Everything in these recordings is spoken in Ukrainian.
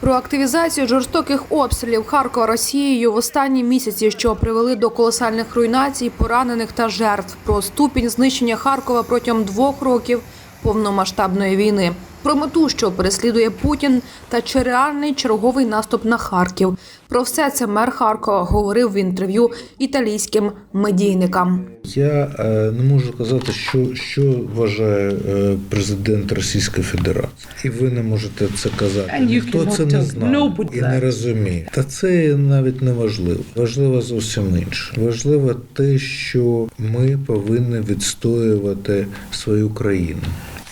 Про активізацію жорстоких обстрілів Харкова Росією в останні місяці, що привели до колосальних руйнацій, поранених та жертв, про ступінь знищення Харкова протягом двох років повномасштабної війни, про мету, що переслідує Путін, та чи реальний черговий наступ на Харків. Про все це мер Харкова говорив в інтерв'ю італійським медійникам. Я е, не можу казати, що, що вважає е, президент Російської Федерації, і ви не можете це казати. Ніхто це не знає і не розуміє. Та це навіть не важливо. Важливо зовсім інше. Важливо те, що ми повинні відстоювати свою країну.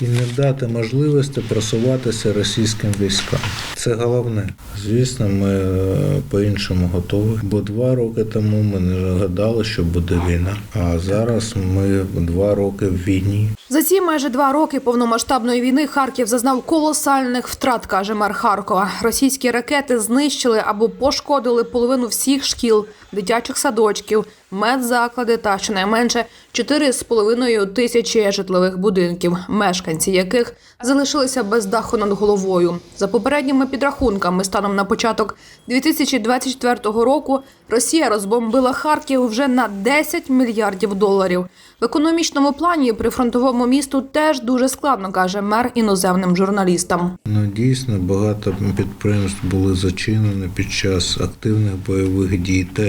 І не дати можливості просуватися російським військам. Це головне. Звісно, ми е, по-іншому готові. Бо два роки тому ми не гадали, що буде війна. А зараз ми два роки в війні. За ці майже два роки повномасштабної війни Харків зазнав колосальних втрат, каже мер Харкова. Російські ракети знищили або пошкодили половину всіх шкіл, дитячих садочків, медзаклади та щонайменше 4,5 тисячі житлових будинків, мешканці яких залишилися без даху над головою. За попередніми підрахунками, станом на початок 2024 року Росія розбомбила Харків вже на 10 мільярдів доларів. В економічному плані прифронтовому місту теж дуже складно, каже мер іноземним журналістам. Ну дійсно багато підприємств були зачинені під час активних бойових дій, та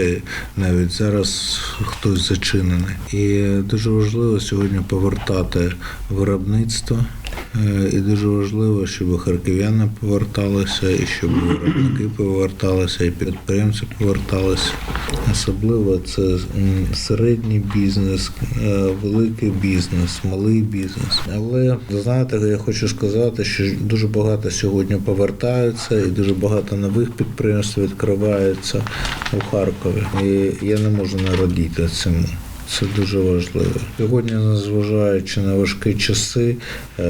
навіть зараз хтось зачинений. І дуже важливо сьогодні повертати виробництво. Е, І дуже важливо, щоб харків'яни поверталися, і щоб виробники поверталися, і підприємці поверталися. Особливо це середній бізнес, е, великий бізнес, малий бізнес. Але знаєте, я хочу сказати, що дуже багато сьогодні повертаються, і дуже багато нових підприємств відкривається у Харкові. І я не можу не радіти цьому. Це дуже важливо. Сьогодні, незважаючи на важкі часи, е,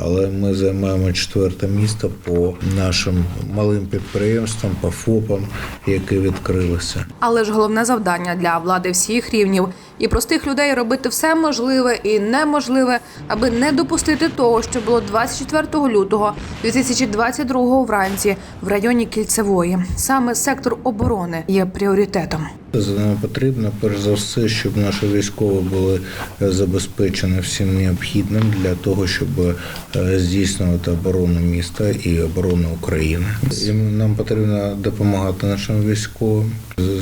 але ми займаємо четверте місце по нашим малим підприємствам, по ФОПам, які відкрилися. Але ж головне завдання для влади всіх рівнів і простих людей робити все можливе і неможливе, аби не допустити того, що було 24 лютого 2022 вранці в районі Кільцевої. Саме сектор оборони є пріоритетом. Це нам потрібно перш за все, щоб наші військові були забезпечені всім необхідним для того, щоб е, здійснювати оборону міста і оборону України. І нам потрібно допомагати нашим військовим.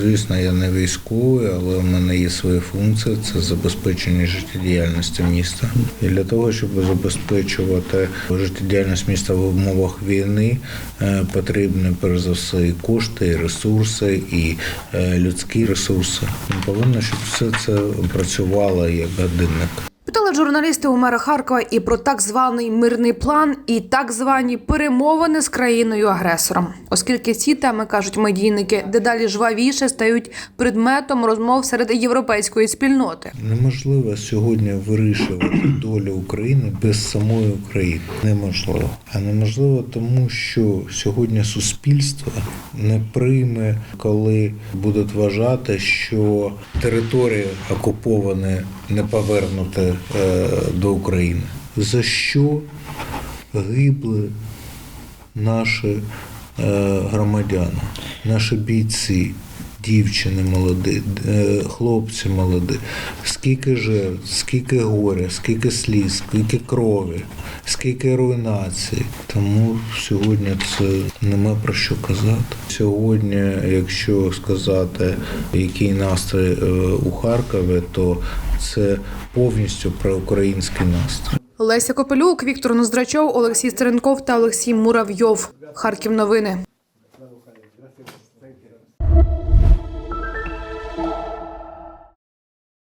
Звісно, я не військовий, але в мене є свої функції. Це забезпечення життєдіяльності міста. І для того, щоб забезпечувати життєдіяльність міста в умовах війни, е, потрібні перш за все і кошти, і ресурси, і е, людські ресурси. Ми повинні, щоб все це працювало як годинник. Питали журналісти у мера Харкова і про так званий мирний план, і так звані перемовини з країною-агресором, оскільки ці теми кажуть медійники, дедалі жвавіше стають предметом розмов серед європейської спільноти. Неможливо сьогодні вирішувати долю України без самої України. Неможливо. А неможливо тому, що сьогодні суспільство не прийме, коли будуть вважати, що території окуповані не повернуті е, до України. За що гибли наші е, громадяни, наші бійці, дівчини молоді, е, хлопці молоді, скільки жертв, скільки горя, скільки сліз, скільки крові, скільки руйнації. Тому сьогодні це нема про що казати. Сьогодні, якщо сказати, який настрій е, у Харкові, то це повністю про український настрій. Леся Копелюк, Віктор Ноздрачов, Олексій Стеренков та Олексій Муравйов. Харків новини.